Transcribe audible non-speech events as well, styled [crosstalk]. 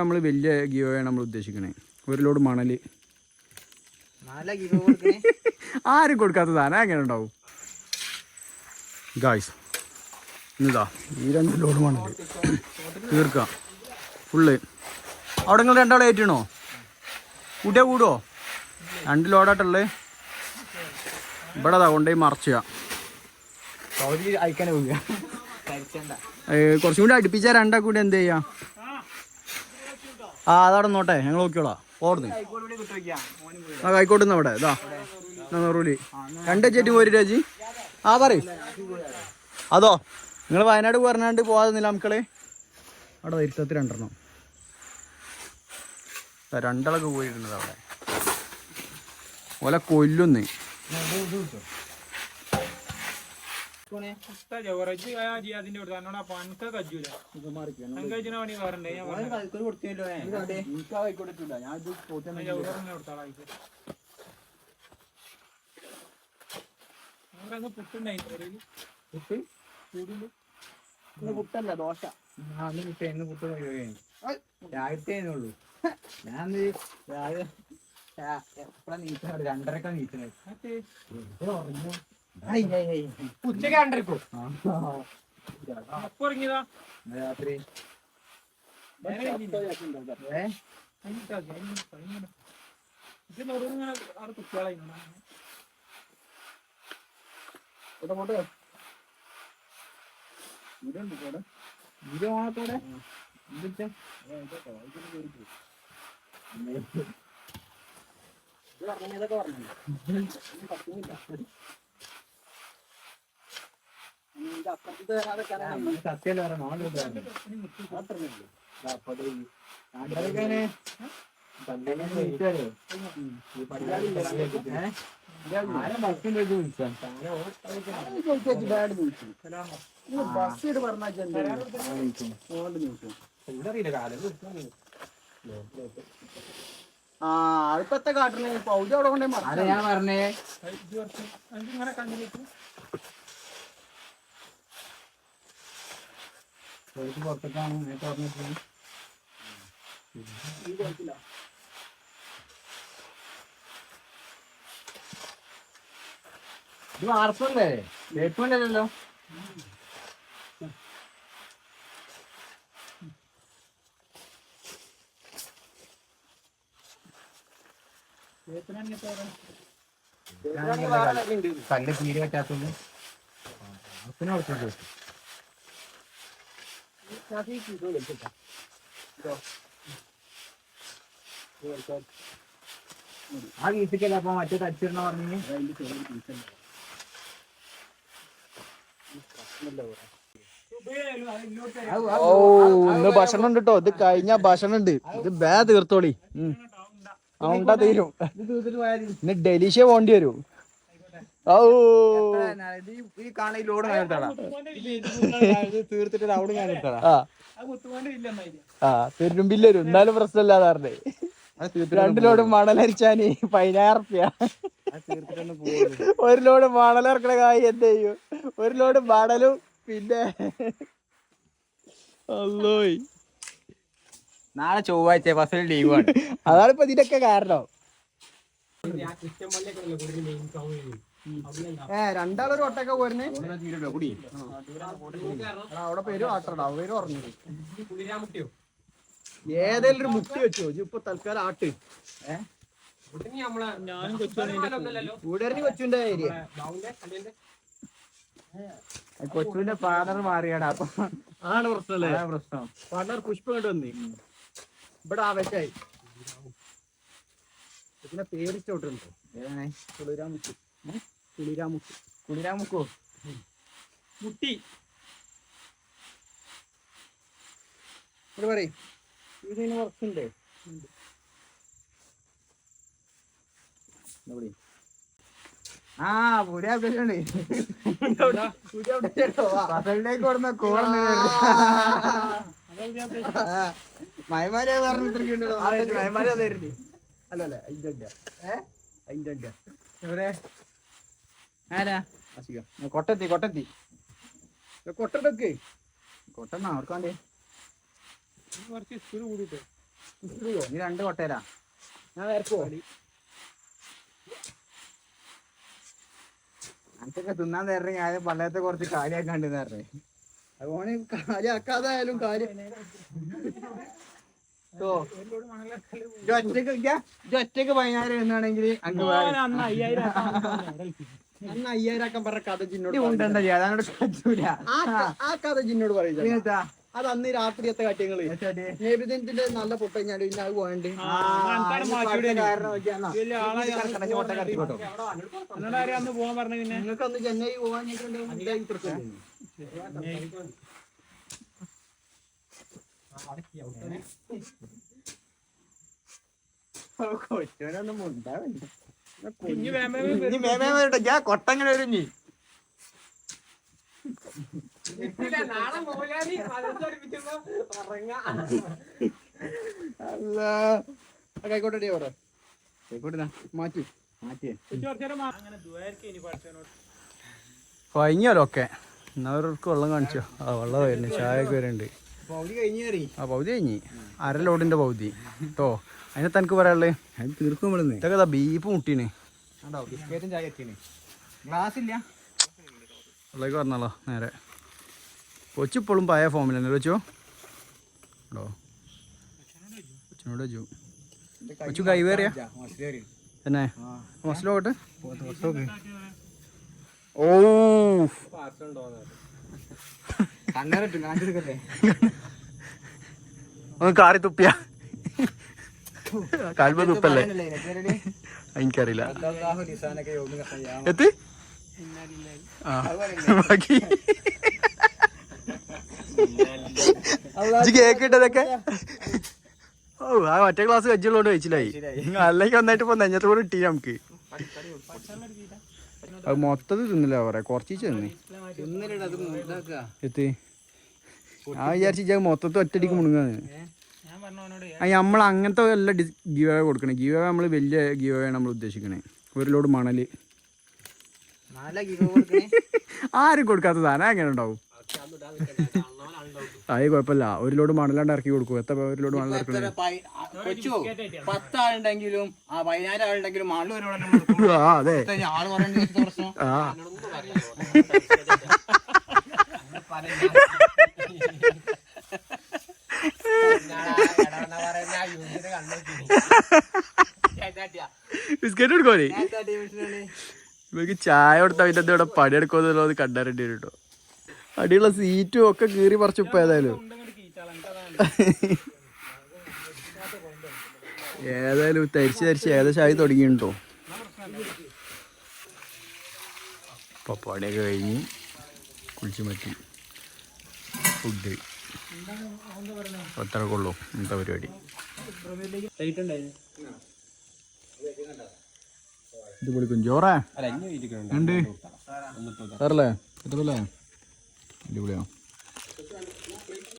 നമ്മൾ വലിയ ഗിയോയാണ് നമ്മൾ ഉദ്ദേശിക്കണേ. ഒരു ലോഡ് മണൽ [laughs] ആരും കൊടുക്കാത്ത സാധനം എങ്ങനെ ഉണ്ടാവും. ഗായ്സ് ഇതാ ഈ രണ്ട് ലോഡ് മണൽ തീർക്കാം. ഫുള്ള് അവിടെ നിങ്ങൾ രണ്ടാളെ ഏറ്റണോ? കൂട്ടിയാ കൂടുവോ രണ്ട് ലോഡായിട്ടുള്ളേ ഇവിടെ അതാ കൊണ്ടുപോയി മറച്ചുക. കുറച്ചും കൂടി അടുപ്പിച്ചാൽ രണ്ടാ കൂടി എന്ത് ചെയ്യാ? ആ അതവിടെ നോട്ടെ ഞങ്ങൾ നോക്കിയോളാം ഓർന്ന്. ആ കൈക്കോട്ടുന്ന അവിടെ ഇതാ. നൂറുലി. രണ്ട് ചേട്ടി ഒരു രാജി. ആ പറ അതോ നിങ്ങൾ വയനാട് പറഞ്ഞാണ്ട് പോവാതെന്നില്ല നില മക്കളെ അവിടെ ഇരുത്തത്തി രണ്ടെണ്ണം. രണ്ടാളൊക്കെ പോയിട്ടുണ്ട് അവിടെ. ഓല കൊല്ലുന്നേ. കൈക്കോട് കൊടുത്തില്ലോ. ഞാൻ പുട്ടല്ല ദോശ. ഇന്ന് പുട്ട് രാവിലത്തേനുള്ളൂ ഞാൻ രാവിലെ നീക്കുന്നത് ഉച്ചയ്ക്ക് രണ്ടരക്കോ അപ്പൊ ഇറങ്ങിയതാ രാത്രി. ഏ? ഇത് നടുവിങ്ങനെ [laughs] ആറ് കുട്ടികളായി ഇത് ഓണത്തോടെ എന്തിട്ടാ സത്യം ആ ഇപ്പത്തെ കാട്ടിന് പൗതി അവിടെ കൊണ്ടേ ഞാൻ പറഞ്ഞേ? കണ്ടിട്ട് പുറത്തേക്കാണ് നേരത്തെ പറഞ്ഞിട്ട് ഇത് വാർപ്പല്ലേ വേപ്പുണ്ടല്ലോ. കല്ല് തീരെ പറ്റാത്തത് വാർപ്പിനെ കൊടുത്തിട്ട് ആ വീട്ടിക്കല്ല അപ്പൊ മറ്റേ തച്ചിരുന്ന പറഞ്ഞു ഓ ഇന്ന് ഭക്ഷണം ഉണ്ട് കേട്ടോ ഇത് കഴിഞ്ഞ ഭക്ഷണം ഉണ്ട് ഇത് ബേ തീർത്തോളി. ഉം. ആ ഉണ്ടാ തീരും. ഇന്ന് ഡെലിഷ്യ പോണ്ടി വരും. വരും. എന്നാലും പ്രശ്നമില്ലാതെ പറഞ്ഞേ. രണ്ട് ലോഡ് മണലരിച്ചാന് പതിനായിരപ്പ്യ ഒരു ലോഡ് മണലിറക്കണ കായ് എന്ത് ചെയ്യും? ഒരു ലോഡ് മണലും പിന്നെ അല്ലോയ് നാളെ ചൊവ്വാഴ്ച ബസ്സിൽ ലീവാണ്. അതാണ് ഇപ്പൊ ഇതിനൊക്കെ കാരണം. ഏ രണ്ടാളൊരു ഒട്ടൊക്കെ പോരുന്നേ? അവിടെ പേര് ആട്ടടാ പേര് കുളിരാമുട്ടിയോ ഏതെങ്കിലും ഒരു മുട്ടി വെച്ചോ ഇപ്പൊ തൽക്കാലം ആട്ട്. കൂടരഞ്ഞ് കൊച്ചുന്റെ ഏരിയ കൊച്ചുവിന്റെ ഫാദർ മാറിയാണ് അപ്പൊ ആണ് പ്രശ്നമല്ലേ? അതാ പ്രശ്നം. ഫാദർ പുഷ്പ കണ്ടു വന്നി. ഇവിടെ ആവേശായി ഇതിനെ പേരിച്ചോട്ടുണ്ട്. ഏതാണ് കുളിരാമുട്ടി കുളിരാമുട്ടി കുളിരാമുക്കോ? മുട്ടി. പറയും. ഇതിന് കുറച്ചുണ്ട് ആ പുതിയ അപ്ഡേറ്റ് ഉണ്ട്. പുതിയ പസലിലേക്ക് കൊടുന്ന കോളം മയമാരെ പറഞ്ഞിട്ടുണ്ടോ മയമാരെ തരുന്നു അല്ല അല്ല അതിന്റെ അല്ല ഏ? അതിന്റെ അല്ല എവിടെ? ആരാ? കൊട്ടെത്തി കൊട്ടെത്തി. കൊട്ടടൊക്കെ കൊട്ടെന്നാ അവർക്കാണ്ടേ കുറച്ച് സ്പീഡ് കൂടിട്ടോ നീ രണ്ട് കൊട്ടേരാ ഞാൻ വരപ്പോ അനക്കൊക്കെ തിന്നാൻ തരണേ. ഞാൻ പള്ളയത്തെ കുറച്ച് കാലിയാക്കാണ്ട് തരണേ അതുപോലെ കാലിയാക്കാതായാലും കാര്യം ഒറ്റയ്ക്ക് ഒറ്റയ്ക്ക് പതിനായിരം എന്നാണെങ്കിൽ അങ്ങ് വേറെ അന്ന് അയ്യായിരം അന്ന് അയ്യായിരം ആക്കാൻ പറഞ്ഞ കഥ ജിന്നോട് ഉണ്ടണ്ട ചെയ്യാനോട് പറ്റൂല ആ കഥ പറയുന്നത് പിന്നെത്താ? അത് അന്ന് രാത്രിയത്തെ കാട്ടിയങ്ങൾ നേബിദിന്റെ നല്ല പൊട്ട ഞാൻ പിന്നെ അത് പോകണ്ട്. ആ, ഇനി അടുത്ത കാരണം നോക്കിയാ വലിയ ആളായി ഈ കറക്കണ ചോട്ട കറക്കി കേട്ടോ. എന്നോട് ആരും അന്ന് പോകാൻ പറഞ്ഞു പിന്നെ നിങ്ങൾക്ക് അന്ന് ചെന്നൈ പോവാൻ ഓ, കൊച്ചോനൊന്നും മുണ്ടാവില്ല. ഇനി മേമേ വരട്ടെ, ഞാൻ കൊട്ടങ്ങനെ വരും നീ അല്ല. കൈക്കോട്ടെ പറ. ആയിക്കോട്ടെ, മാറ്റി. എന്നവർക്ക് വെള്ളം കാണിച്ചോ? ആ വെള്ളം വരുന്നുണ്ട് ചായ ഒക്കെ വരുന്നുണ്ട്. ആ പൗതി കഴിഞ്ഞ്. അര ലോഡിന്റെ പൗതി. കേട്ടോ അതിനെ തനിക്ക് പറയാനുള്ളത് അത് തീർക്കും ഇതൊക്കെ ബീപ്പ് മുട്ടീന്. ഗ്ലാസ് ഇല്ല. ഉള്ളേക്ക് പറഞ്ഞല്ലോ നേരെ. കൊച്ചു ഇപ്പോഴും പഴയ ഫോമിൽ വെച്ചോ ഉണ്ടോ? കൊച്ചിനോട് വെച്ചു. കൊച്ചു കൈവേറിയ തന്നെ. മസിലോട്ടെ ഓ. ഒന്ന് കാറി തുപ്പിയ. കാൽമ തുപ്പല്ലേ? എനിക്കറിയില്ല. എത്തി? ബാക്കി. കേക്ക് ഇട്ടതൊക്കെ? ഓ ആ മറ്റേ ക്ലാസ് കജ്ജുള്ളോണ്ട് കഴിച്ചില്ലായി. അല്ലെങ്കിൽ ഒന്നായിട്ട് ഇപ്പൊ കൂടെ ഇട്ടി നമുക്ക്. അത് മൊത്തത്തിൽ തിന്നില്ല പറയാ കുറച്ച് ഇതാക്കുക എത്തി. ആ വിചാരിച്ച മൊത്തത്തിൽ ഒറ്റടിക്ക് മുണുങ്ങാന്ന്. ആ നമ്മൾ അങ്ങനത്തെ വല്ല ഡി ഗീവ കൊടുക്കണേ. ഗീവ നമ്മൾ വലിയ ഗീവയാണ് നമ്മൾ ഉദ്ദേശിക്കണേ. ഒരു ലോഡ് മണൽ. [laughs] ആരും കൊടുക്കാത്ത സാധനം അങ്ങനെ ഉണ്ടാവും? അത് കുഴപ്പമില്ല. ഒരു ലോഡ് മണലാണ്ട് ഇറക്കി കൊടുക്കും. എത്ര ഒരു ലോഡ് മണൽ ഇറക്കണേ? കൊച്ചു പത്താളുണ്ടെങ്കിലും ആ പതിനായിരം ആളുണ്ടെങ്കിലും ആൾ ഒരു ആ അതെ. ആൾ പറയേണ്ട പ്രശ്നം. ആ. ബിസ്ക്കറ്റ് കൊടുക്കോലേ ഇവർക്ക് ചായ കൊടുത്താൽ പിന്നെ ഇവിടെ പണിയെടുക്കുമെന്നുള്ളത് കണ്ടറിയേണ്ടി വരും കേട്ടോ അടിയുള്ള സീറ്റും ഒക്കെ കീറി പറിച്ചു ഇപ്പൊ ഏതായാലും. ഏതായാലും തരിച്ച് തരിച്ച് ഏകദേശം ആയി തുടങ്ങിയിട്ടുണ്ടോ? പപ്പാടിയൊക്കെ കഴിഞ്ഞ് കുളിച്ച് മറ്റി ഫുഡ് അത്ര ഉള്ളൂ ഇന്നത്തെ പരിപാടി. ഇത് വിളിക്കും ജോറേ ഉണ്ട് സാറല്ലേ? എത്ര അടിപൊളിയാ